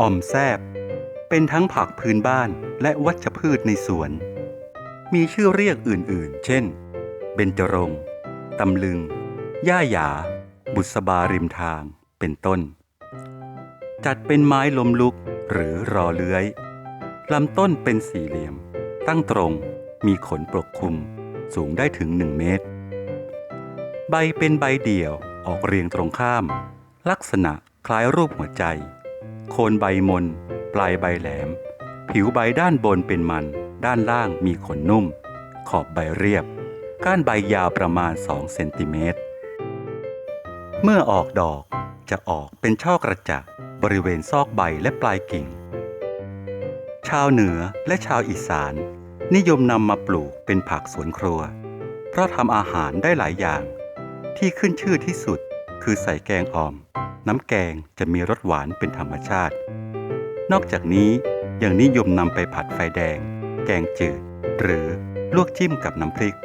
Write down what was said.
อ่อมแซบ เป็นทั้งผักพื้นบ้านและวัชพืชในสวน มีชื่อเรียกอื่นๆ เช่น เบญจรงตำลึง ย่าหยา บุษบาริมทาง เป็นต้น จัดเป็นไม้ลมลุกหรือรอเลื้อย ลำต้นเป็นสี่เหลี่ยม ตั้งตรง มีขนปกคลุม สูงได้ถึงหนึ่งเมตร ใบเป็นใบเดี่ยวออกเรียงตรงข้าม ลักษณะคล้ายรูปหัวใจ โคนใบมน ปลายใบแหลม ผิวใบด้านบนเป็นมัน ด้านล่างมีขนนุ่ม ขอบใบเรียบ ก้านใบยาวประมาณ 2 เซนติเมตร เมื่อออกดอกจะออกเป็นช่อกระจักบริเวณซอกใบและปลายกิ่ง ชาวเหนือและชาวอีสาน นิยมนำมาปลูกเป็นผักสวนครัว เพราะทำอาหารได้หลายอย่าง ที่ขึ้นชื่อที่สุดคือใส่แกงอ่อม น้ำแกงจะมีรสหวานเป็นธรรมชาติ นอกจากนี้ยังนิยมนำไปผัดไฟแดง แกงจืด หรือลวกจิ้มกับน้ำพริก